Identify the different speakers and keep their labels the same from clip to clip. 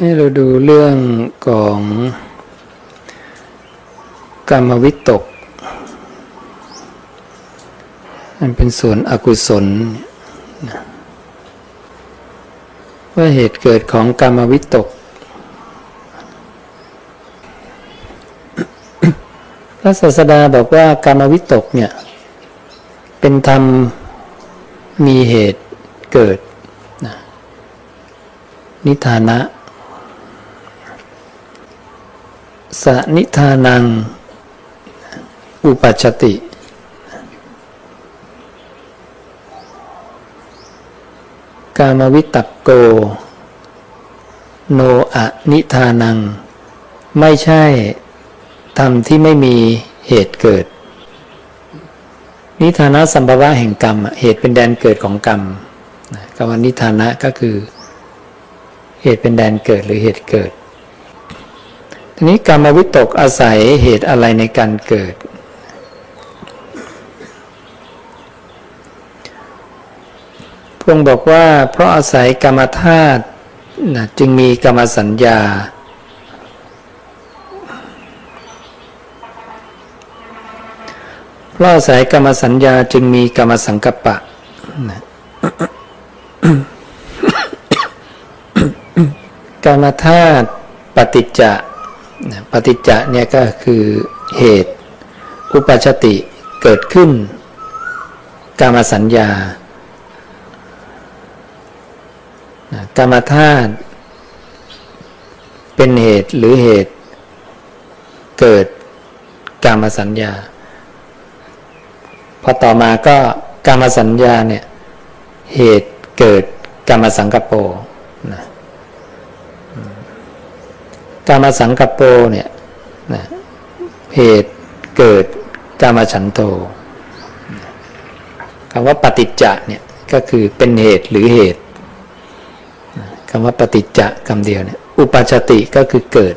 Speaker 1: ให้เราดูเรื่องของกรรมวิตก มันเป็นส่วนอกุศล ว่าเหตุเกิดของกรรมวิตก พระศาสดาบอกว่ากรรมวิตกเนี่ย เป็นธรรมมีเหตุเกิดนะนิทานะ สนิทานัง อุปัชติ กามวิตักโก โนอะนิทานัง ไม่ใช่ธรรมที่ไม่มีเหตุเกิด นิทานะสัมภวะแห่งกรรม เหตุเป็นแดนเกิดของกรรมนะคำว่านิทานะก็คือ เหตุเป็นแดนเกิดหรือเหตุเกิด ทีนี้กรรมวิตกอาศัยเหตุอะไรในการเกิด พงค์บอกว่าเพราะอาศัยกรรมธาตุนะจึงมีกรรมสัญญา เพราะอาศัยกรรมสัญญาจึงมีกรรมสังกปะกรรมธาตุปฏิจจะ ปฏิจจะเนี่ยก็คือเหตุ อุปชติเกิดขึ้นกรรมสัญญา กรรมธาตุเป็นเหตุหรือเหตุ เกิดกรรมสัญญา พอต่อมาก็กรรมสัญญาเนี่ยเหตุเกิดกรรมสังกปโปนะ กรรมสังกปโปเนี่ยนะเหตุเกิดกรรมฉันโตคำว่าปฏิจจะเนี่ยก็คือเป็นเหตุหรือเหตุคำว่าปฏิจจะคำเดียวเนี่ยอุปชติก็คือเกิด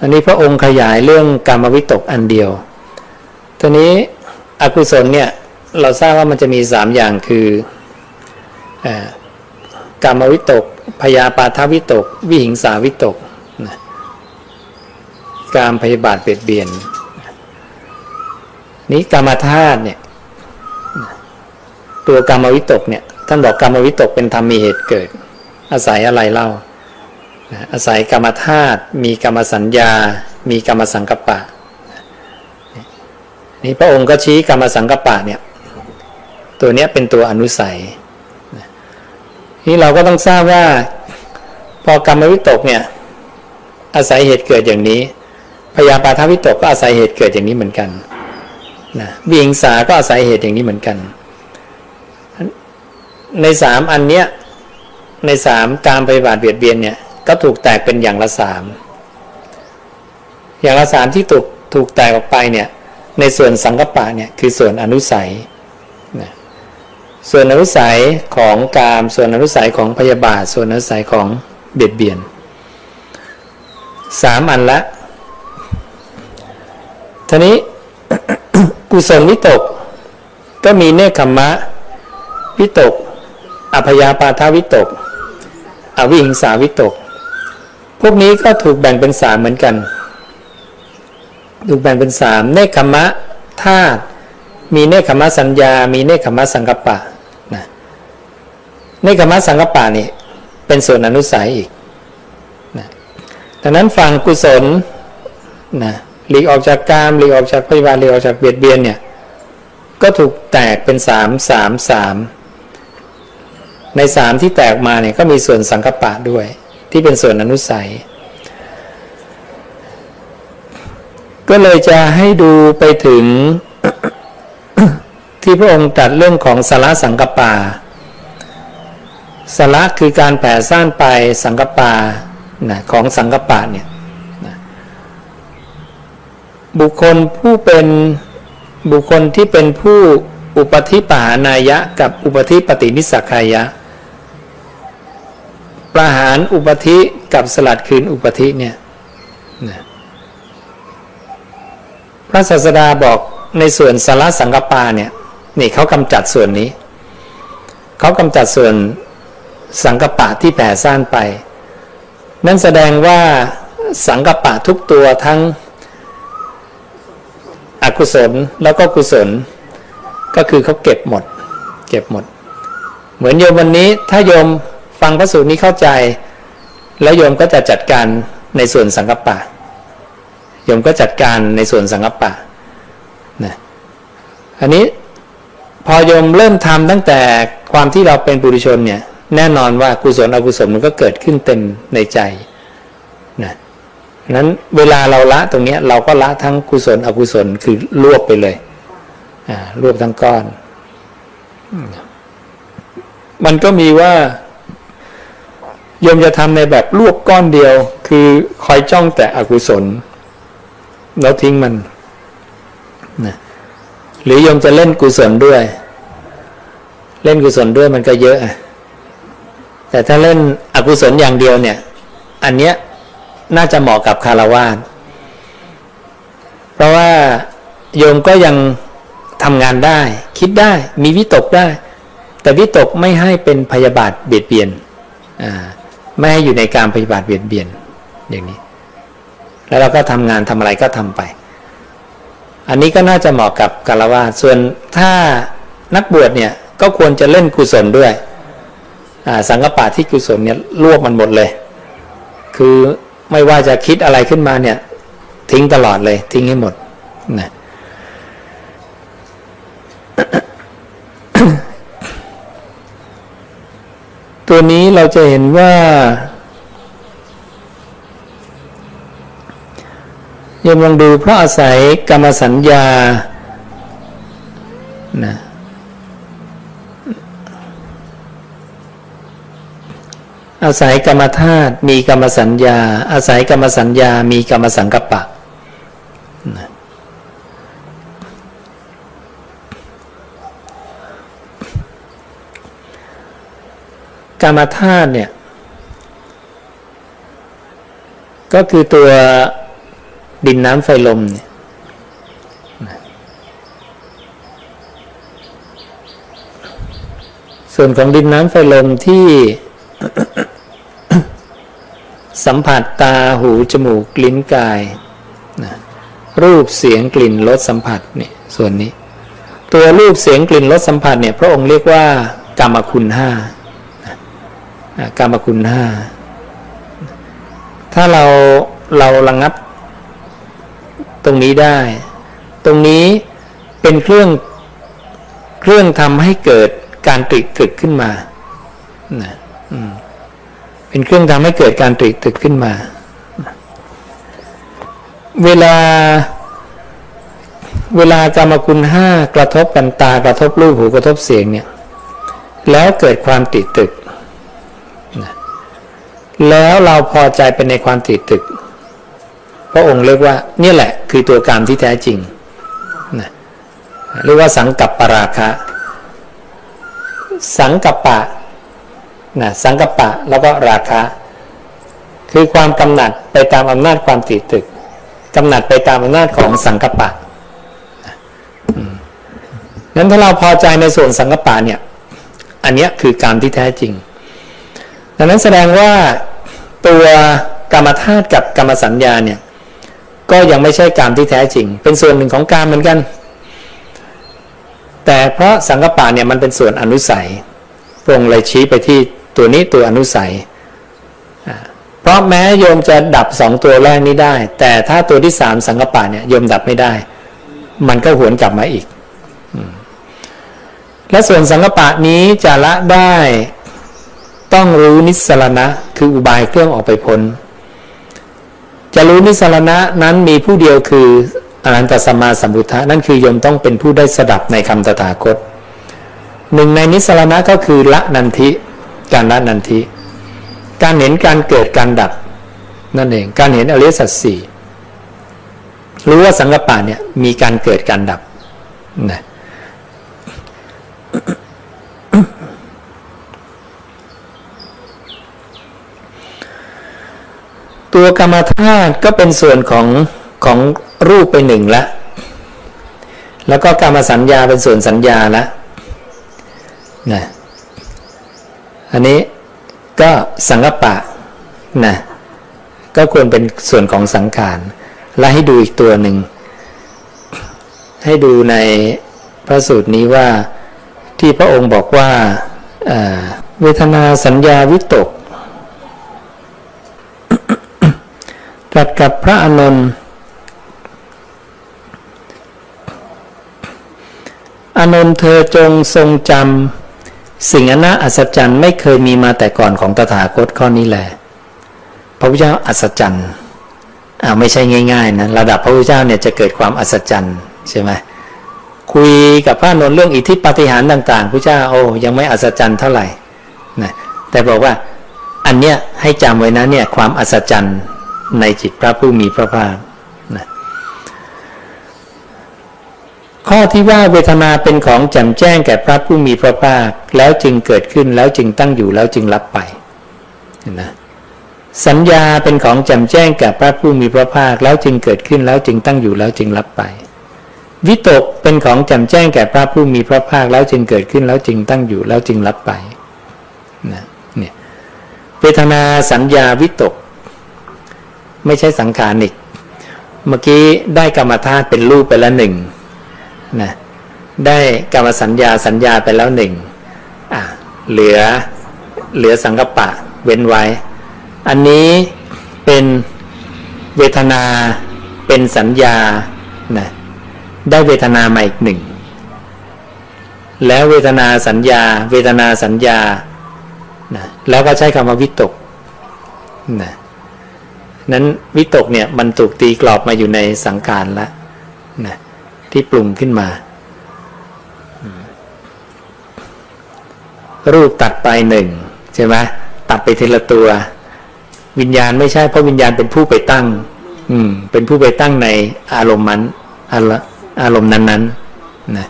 Speaker 1: อันนี้พระองค์ขยายเรื่องกรรมวิตกอันเดียวทีนี้อกุศลเนี่ยเราทราบว่ามันจะมีสามอย่างคืออ่อ กรรมวิตกพยาปาทวิตก วิหิงสาวิตกนะการพยาบาทเบียดเบียน นี้กรรมธาตุเนี่ยตัวกรรมวิตกเนี่ยท่านบอกกรรมวิตกเป็นธรรมมีเหตุเกิด อาศัยอะไรเล่าอาศัยกรรมธาตุมีกรรมสัญญา มีกรรมสังกปะนี่พระองค์ก็ชี้กรรมสังกปะเนี่ยตัวเนี้ยเป็นตัวอนุสัย นี่เราก็ต้องทราบว่า พอกรรมวิตกเนี่ย อาศัยเหตุเกิดอย่างนี้พยาปาทวิตกก็อาศัยเหตุเกิดอย่างนี้เหมือนกันนะวิงสาก็อาศัยเหตุอย่างนี้เหมือนกัน ในสามอันเนี้ยในสามการปฏิบัติเบียดเบียนเนี่ยก็ถูกแตกเป็นอย่างละสามอย่างละสามที่ถูกถูกแตกออกไปเนี่ยในส่วนสังกปะเนี่ยคือส่วนอนุสัย ส่วนอนุสัยของกาม ส่วนอนุสัยของพยาบาท ส่วนอนุสัยของเบียดเบียนสามอันละทีนี้กุศลวิตก ก็มีเนคขมะ วิตก อภยาปาทวิตก อวิหิงสาวิตก พวกนี้ก็ถูกแบ่งเป็นสามเหมือนกัน ถูกแบ่งเป็นสามเนคขมะธาตุมีเนคขมะสัญญา มีเนคขมะสังกปปะนะเนคขมสังกปะนี่เป็นส่วนอนุสัยอีกนะดังนั้นฝั่งกุศลนะหลีกออกจากกามหลีกออกจากพยาบาทหลีกออกจากเบียดเบียนเนี่ยก็ถูกแตกเป็นสามสามสามในสามที่แตกมาเนี่ยก็มีส่วนสังคปะด้วย ที่เป็นส่วนอนุสัย ก็เลยจะให้ดูไปถึงที่พระองค์ตรัดเรื่องของสาระสังกปา สาระคือการแผ่ซ่านไปสังกปานะของสังกปะเนี่ยนะบุคคลผู้เป็นบุคคลที่เป็นผู้อุปธิปหานายะ กับอุปธิปฏินิสักายะ ประหารอุปธิกับสลัดคืนอุปธิเนี่ยนะพระศาสดาบอกในส่วนสาระสังกปาเนี่ยนี่เขากำจัดส่วนนี้ เขากำจัดส่วน สังกปะที่แผ่ซ่านไป นั่นแสดงว่าสังกปะทุกตัวทั้งอกุศลแล้วก็กุศล ก็คือเขาเก็บหมด เก็บหมด เหมือนโยมวันนี้ถ้าโยมฟังพระสูตรนี้เข้าใจ แล้วโยมก็จะจัดการในส่วนสังกปะโยมก็จัดการในส่วนสังกปะนะอันนี้พอโยมเริ่มทำตั้งแต่ความที่เราเป็นปุถุชนเนี่ย แน่นอนว่ากุศลอกุศลมันก็เกิดขึ้นเต็มในใจนะนั้นเวลาเราละตรงนี้เราก็ละทั้งกุศลอกุศลคือรวบไปเลยรวบทั้งก้อน มันก็มีว่าโยมจะทำในแบบรวบก้อนเดียว คือคอยจ้องแต่อกุศล แล้วทิ้งมันนะหรือโยมจะเล่นกุศลด้วย เล่นกุศลด้วยมันก็เยอะอะ แต่ถ้าเล่นอกุศลอย่างเดียวเนี่ย อันเนี้ยน่าจะเหมาะกับคารวาสเพราะว่าโยมก็ยังทำงานได้ คิดได้มีวิตกได้ แต่วิตกไม่ให้เป็นพยาบาทเบียดเบียนไม่ให้อยู่ในการพยาบาทเบียดเบียนอย่างนี้ แล้วเราก็ทำงานทำอะไรก็ทำไป อันนี้ก็น่าจะเหมาะกับกาลวาส่วนถ้านักบวชเนี่ยก็ควรจะเล่นกุศลด้วย สังกปะที่กุศลเนี่ยรวบมันหมดเลย คือไม่ว่าจะคิดอะไรขึ้นมาเนี่ย ทิ้งตลอดเลย ทิ้งให้หมดนะตัวนี้เราจะเห็นว่ายังลองดูเพราะอาศัยกรรมสัญญานะ อาศัยกรรมธาตุมีกรรมสัญญา อาศัยกรรมสัญญา มีกรรมสังกัปปะกรรมธาตุเนี่ยก็คือตัวดินน้ำไฟลมเนี่ยส่วนของดินน้ำไฟลมที่ สัมผัสตาหูจมูกลิ้นกายนะรูปเสียงกลิ่นรสสัมผัสเนี่ยส่วนนี้ ตัวรูปเสียงกลิ่นรสสัมผัสเนี่ยพระองค์เรียกว่ากรรมคุณห้านะกรรมคุณห้าถ้าเราเราระงับ ตรงนี้ได้ ตรงนี้เป็นเครื่องเครื่องทำให้เกิดการตริตรึกขึ้นมานะ เป็นเครื่องทำให้เกิดการตริตึกขึ้นมา เวลา เวลากรรมคุณห้ากระทบกันตากระทบรูปหูกระทบเสียงเนี่ย แล้วเกิดความติดตึก แล้วเราพอใจเป็นในความติดตึก พระองค์เรียกว่าเนี่ยแหละ คือตัวกรรมที่แท้จริงนะเรียกว่าสังกัปปราคะ สังกัปปะ นะสังกปะแล้วก็ราคะ คือความกำหนัดไปตามอำนาจความติดตึกกำหนัดไปตามอำนาจของสังกปะนั้นถ้าเราพอใจในส่วนสังกปปะเนี่ย อันนี้คือกรรมที่แท้จริง ดังนั้นแสดงว่าตัวกรรมธาตุกับกรรมสัญญาเนี่ยก็ยังไม่ใช่กรรมที่แท้จริง เป็นส่วนหนึ่งของกรรมเหมือนกัน แต่เพราะสังกปะเนี่ยมันเป็นส่วนอนุสัยพระองค์เลยชี้ไปที่ ตัวนี้ตัวอนุสัย เพราะแม้โยมจะดับสองตัวแรกนี้ได้ แต่ถ้าตัวที่สามสังกปะเนี่ยโยมดับไม่ได้ มันก็หวนกลับมาอีก และส่วนสังกปะนี้จะละได้ต้องรู้นิสรณะ คืออุบายเครื่องออกไปพ้น จะรู้นิสรณะนั้นมีผู้เดียวคืออรันตสัมมาสัมพุทธะนั่นคือโยมต้องเป็นผู้ได้สดับในคำตถาคตหนึ่งในนิสรณะก็คือละนันทิ การละนันทิ การเห็นการเกิดการดับนั่นเอง การเห็นอริยสัจสี่รู้ว่าสังกปะเนี่ยมีการเกิดการดับนะตัวกรรมธาตุก็เป็นส่วนของของรูปไปหนึ่งละ แล้วก็กรรมสัญญาเป็นส่วนสัญญาละนะ อันนี้ก็สังกปะนะก็ควรเป็นส่วนของสังขารและให้ดูอีกตัวหนึ่ง ให้ดูในพระสูตรนี้ว่าที่พระองค์บอกว่าเวทนาสัญญาวิตกตรัสกับพระอานนท์อานนท์เธอจงทรงจำ สิ่งอันน่าอัศจรรย์ไม่เคยมีมาแต่ก่อนของตถาคตข้อนี้แหละพระพุทธเจ้าอัศจรรย์อ่าไม่ใช่ง่ายๆนะระดับพระพุทธเจ้าเนี่ยจะเกิดความอัศจรรย์ใช่ไหมคุยกับพระนนท์เรื่องอิทธิปฏิหารต่าง ๆพระเจ้าโอ้ยังไม่อัศจรรย์เท่าไหร่นะแต่บอกว่าอันเนี้ยให้จำไว้นะเนี่ยความอัศจรรย์ในจิตพระผู้มีพระภาคนะ ข้อที่ว่าเวทนาเป็นของแจ่มแจ้งแก่พระผู้มีพระภาค แล้วจึงเกิดขึ้นแล้วจึงตั้งอยู่แล้วจึงรับไปเห็นนะสัญญาเป็นของแจ่มแจ้งแก่พระผู้มีพระภาค แล้วจึงเกิดขึ้นแล้วจึงตั้งอยู่แล้วจึงรับไป วิตกเป็นของแจ่มแจ้งแก่พระผู้มีพระภาค แล้วจึงเกิดขึ้นแล้วจึงตั้งอยู่แล้วจึงรับไปนะเนี่ยเวทนาสัญญาวิตก ไม่ใช่สังขารอีกเมื่อกี้ได้กรรมธาตุเป็นรูปไปแล้วหนึ่ง นะได้กรรมสัญญาสัญญาไปแล้วหนึ่งอะเหลือเหลือสังกปะเว้นไว้ อันนี้เป็นเวทนาเป็นสัญญานะได้เวทนามาอีกหนึ่ง แล้วเวทนาสัญญา เวทนาสัญญานะแล้วก็ใช้คำว่าวิตกนะนั้นวิตกเนี่ยมันถูกตีกรอบมาอยู่ในสังขารแล้วนะ ที่ปรุงขึ้นมา รูปตัดไปหนึ่งใช่ไหมตัดไปทีละตัว วิญญาณไม่ใช่เพราะวิญญาณเป็นผู้ไปตั้ง อืม เป็นผู้ไปตั้งในอารมณ์มันอารอารมณ์นั้นๆนะ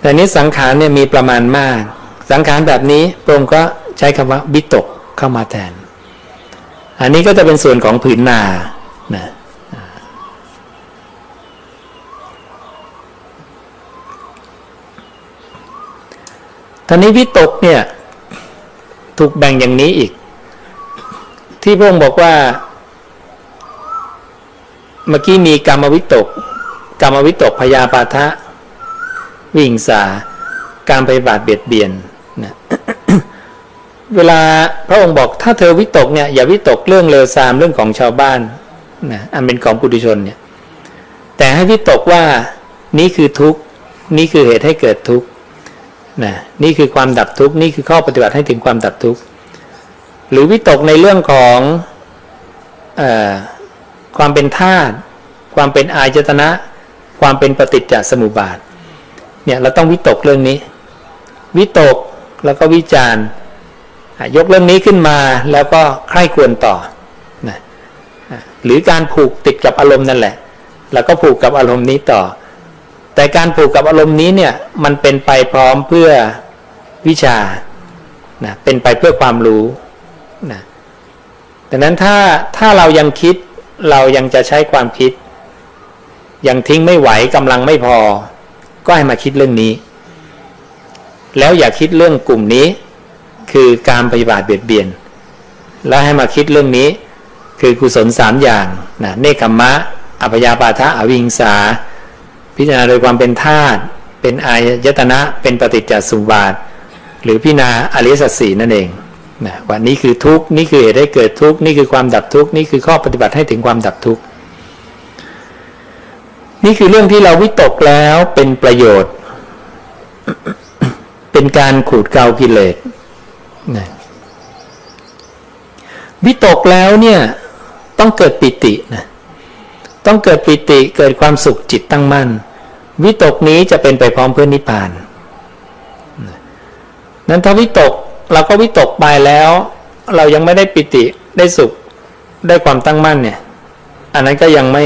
Speaker 1: แต่นี้สังขารเนี่ยมีประมาณมาก สังขารแบบนี้พระองค์ก็ใช้คำว่าวิตกเข้ามาแทน อันนี้ก็จะเป็นส่วนของผืนนานะ ตอนนี้วิตกเนี่ย ถูกแบ่งอย่างนี้อีก ที่พระองค์บอกว่า เมื่อกี้มีกรรมวิตก กรรมวิตกพยาปาทะ วิหิงสา การไปบาดเบียดเบียนนะเวลาพระองค์บอกถ้าเธอวิตกเนี่ยอย่าวิตกเรื่องเลวทรามเรื่องของชาวบ้านนะอันเป็นของปุถุชนเนี่ยแต่ให้วิตกว่านี่คือทุกข์นี่คือเหตุให้เกิดทุกข์ นะนี่คือความดับทุกข์นี่คือข้อปฏิบัติให้ถึงความดับทุกข์หรือวิตกในเรื่องของอความเป็นธาตุความเป็นอายตนะ ความเป็นปฏิจจสมุปบาทเนี่ยเราต้องวิตกเรื่องนี้ วิตกแล้วก็วิจารณ์ยกเรื่องนี้ขึ้นมาแล้วก็ใคร่ควรต่อนะหรือการผูกติดกับอารมณ์นั่นแหละ แล้วก็ผูกกับอารมณ์นี้ต่อ แต่การผูกกับอารมณ์นี้เนี่ยมันเป็นไปพร้อมเพื่อวิชานะเป็นไปเพื่อความรู้นะดังนั้นถ้าถ้าเรายังคิดเรายังจะใช้ความคิด ยังทิ้งไม่ไหวกำลังไม่พอ ก็ให้มาคิดเรื่องนี้ แล้วอย่าคิดเรื่องกลุ่มนี้ คือการปฏิบัติเบียดเบียน แล้วให้มาคิดเรื่องนี้ คือกุศลสามอย่างนะเนคขมมะอัพยาปาทะอวิงสา พิจารณาโดยความเป็นธาตุเป็นอายตนะเป็นปฏิจจสมบาท หรือพิจารณาอริยสัจสีนั่นเองนะว่านี่คือทุกข์นี่คือเหตุให้เกิดทุกข์นี่คือความดับทุกข์นี่คือข้อปฏิบัติให้ถึงความดับทุกข์นี่คือเรื่องที่เราวิตกแล้วเป็นประโยชน์ เป็นการขูดเกลากิเลสนะวิตกแล้วเนี่ยต้องเกิดปิตินะ ต้องเกิดปิติเกิดความสุขจิตตั้งมั่น วิตกนี้จะเป็นไปพร้อมเพื่อนิพพาน นั้นถ้าวิตกเราก็วิตกไปแล้ว เรายังไม่ได้ปิติได้สุขได้ความตั้งมั่นเนี่ย อันนั้นก็ยังไม่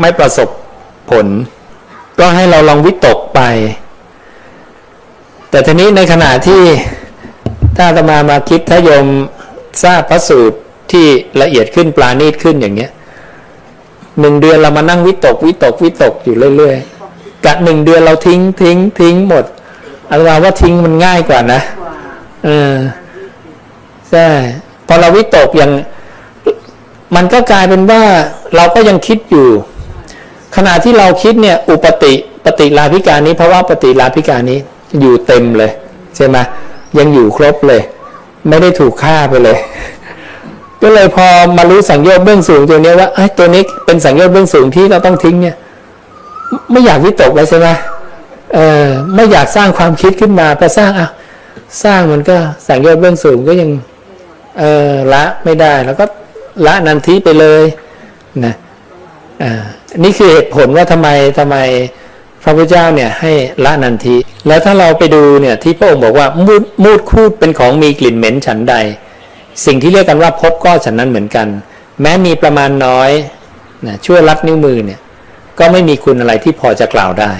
Speaker 1: ไม่ประสบผล ก็ให้เราลองวิตกไป แต่ทีนี้ในขณะที่ถ้าตมามาคิดถ้ายมทราบพระสูตรที่ละเอียดขึ้นปราณีตขึ้นอย่างเงี้ย หนึ่งเดือนเรามานั่งวิตกวิตกวิตกอยู่เรื่อยๆกะหนึ่งเดือนเราทิ้งทิ้งทิ้งหมดอาตมาว่าทิ้งมันง่ายกว่านะ
Speaker 2: กว่า
Speaker 1: เออใช่พอเราวิตกอย่าง มันก็กลายเป็นว่าเราก็ยังคิดอยู่ ขณะที่เราคิดเนี่ย อุปติปฏิลาภิการนี้ เพราะว่าปฏิลาภิการนี้อยู่เต็มเลย ใช่ไหมยังอยู่ครบเลย ไม่ได้ถูกฆ่าไปเลย ก็เลยพอมารู้สังโยชน์เบื้องสูงตัวนี้ว่าไอ้ตัวนี้เป็นสังโยชน์เบื้องสูงที่เราต้องทิ้งเนี่ย ไม่อยากวิตกเลยใช่ไหมเออไม่อยากสร้างความคิดขึ้นมาพอสร้างอะสร้างมันก็สังโยชน์เบื้องสูงก็ยังเออละไม่ได้แล้วก็ละนันทีไปเลยนะอ่านี่คือเหตุผลว่าทำไมทำไมพระพุทธเจ้าเนี่ยให้ละนันที แล้วถ้าเราไปดูเนี่ยที่พระองค์บอกว่ามูดมูดคูดเป็นของมีกลิ่นเหม็นฉันใด สิ่งที่เรียกกันว่าพบก็ฉันนั้นเหมือนกัน แม้มีประมาณน้อยนะช่วยรับนิ้วมือเนี่ยก็ไม่มีคุณอะไรที่พอจะกล่าวได้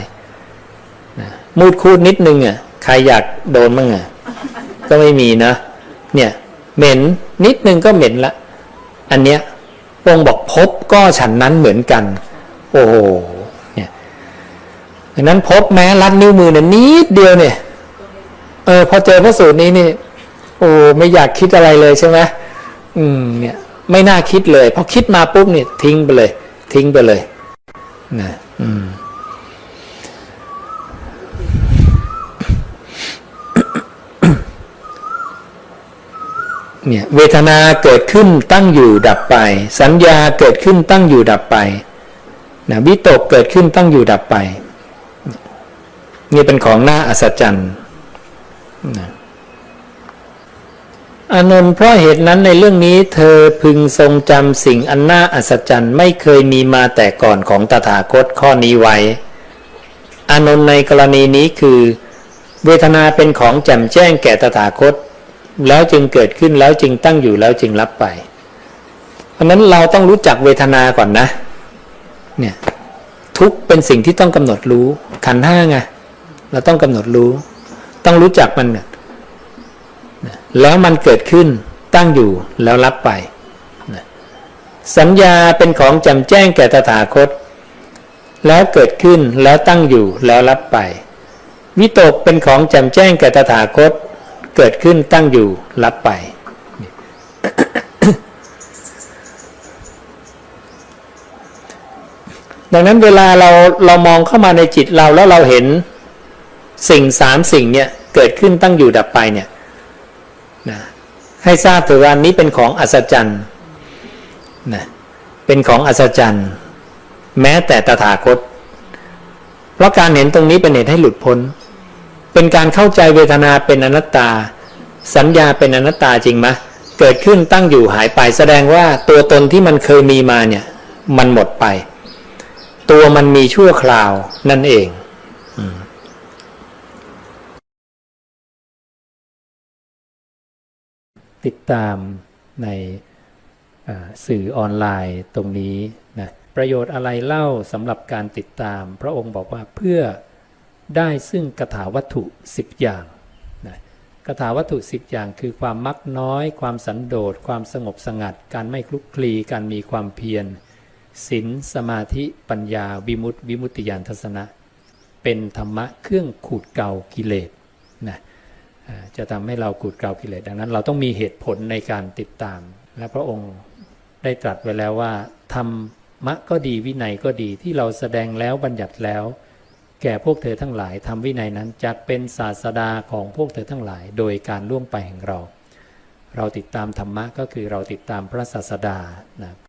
Speaker 1: นะมูดคูดนิดนึงอะใครอยากโดนบ้างอะก็ไม่มีนะเนี่ยเหม็นนิดนึงก็เหม็นละ อันเนี้ยองค์บอกพบก็ฉันนั้นเหมือนกัน โอ้โหเนี่ยดังนั้นพบแม้รัดนิ้วมือเนี่ยนิดเดียวเนี่ยเออพอเจอพระสูตรนี้นี่ โอ้ไม่อยากคิดอะไรเลยใช่ไหมอืมเนี่ยไม่น่าคิดเลยพอคิดมาปุ๊บเนี่ยทิ้งไปเลย ทิ้งไปเลยนะอืมเนี่ยเวทนาเกิดขึ้นตั้งอยู่ดับไป สัญญาเกิดขึ้นตั้งอยู่ดับไปนะวิตกเกิดขึ้นตั้งอยู่ดับไป นี่เป็นของน่าอัศจรรย์นะ อานนท์เพราะเหตุนั้นในเรื่องนี้เธอพึงทรงจำสิ่งอันน่าอัศจรรย์ไม่เคยมีมาแต่ก่อนของตถาคตข้อนี้ไว้ อานนท์ในกรณีนี้คือ เวทนาเป็นของแจ่มแจ้งแก่ตถาคต แล้วจึงเกิดขึ้นแล้วจึงตั้งอยู่แล้วจึงรับไป เพราะนั้นเราต้องรู้จักเวทนาก่อนนะ เนี่ยทุกเป็นสิ่งที่ต้องกำหนดรู้ขันห้าไงเราต้องกำหนดรู้ ต้องรู้จักมันเนี่ย แล้วมันเกิดขึ้นตั้งอยู่แล้วรับไป สัญญาเป็นของจ่มแจ้งแก่ตถาคต แล้วเกิดขึ้นแล้วตั้งอยู่แล้วรับไป วิตกเป็นของจ่มแจ้งแก่ตถาคต เกิดขึ้นตั้งอยู่รับไป ดังนั้นเวลาเราเรามองเข้ามาในจิตเราแล้วเราเห็นสิ่งสามสิ่งเนี่ยเกิดขึ้นตั้งอยู่ดับไปเนี่ย ให้ทราบถือว่านี้เป็นของอัศจรรย์นะเป็นของอัศจรรย์ แม้แต่ตถาคต เพราะการเห็นตรงนี้เป็นเหตุให้หลุดพ้น เป็นการเข้าใจเวทนาเป็นอนัตตา สัญญาเป็นอนัตตาจริงไหมเกิดขึ้นตั้งอยู่หายไปแสดงว่าตัวตนที่มันเคยมีมาเนี่ย มันหมดไป ตัวมันมีชั่วคราวนั่นเองอืม ติดตามในสื่อออนไลน์ตรงนี้นะประโยชน์อะไรเล่าสำหรับการติดตาม พระองค์บอกว่าเพื่อได้ซึ่งกถาวัตถุ 10 อย่างนะกถาวัตถุ 10 อย่างคือความมักน้อย ความสันโดษ ความสงบสงัด การไม่คลุกคลี การมีความเพียรศีลสมาธิปัญญาวิมุตติวิมุตติญาณทัศนะ เป็นธรรมะเครื่องขูดเกากิเลสนะ จะทำให้เราขูดเกากิเลสดังนั้น เราต้องมีเหตุผลในการติดตาม และพระองค์ได้ตรัสไว้แล้วว่าธรรมะก็ดีวินัยก็ดีที่เราแสดงแล้วบัญญัติแล้ว แก่พวกเธอทั้งหลายทำวินัยนั้นจะเป็นศาสดาของพวกเธอทั้งหลาย โดยการล่วงไปแห่งเรา เราติดตามธรรมะก็คือเราติดตามพระศาสดานะ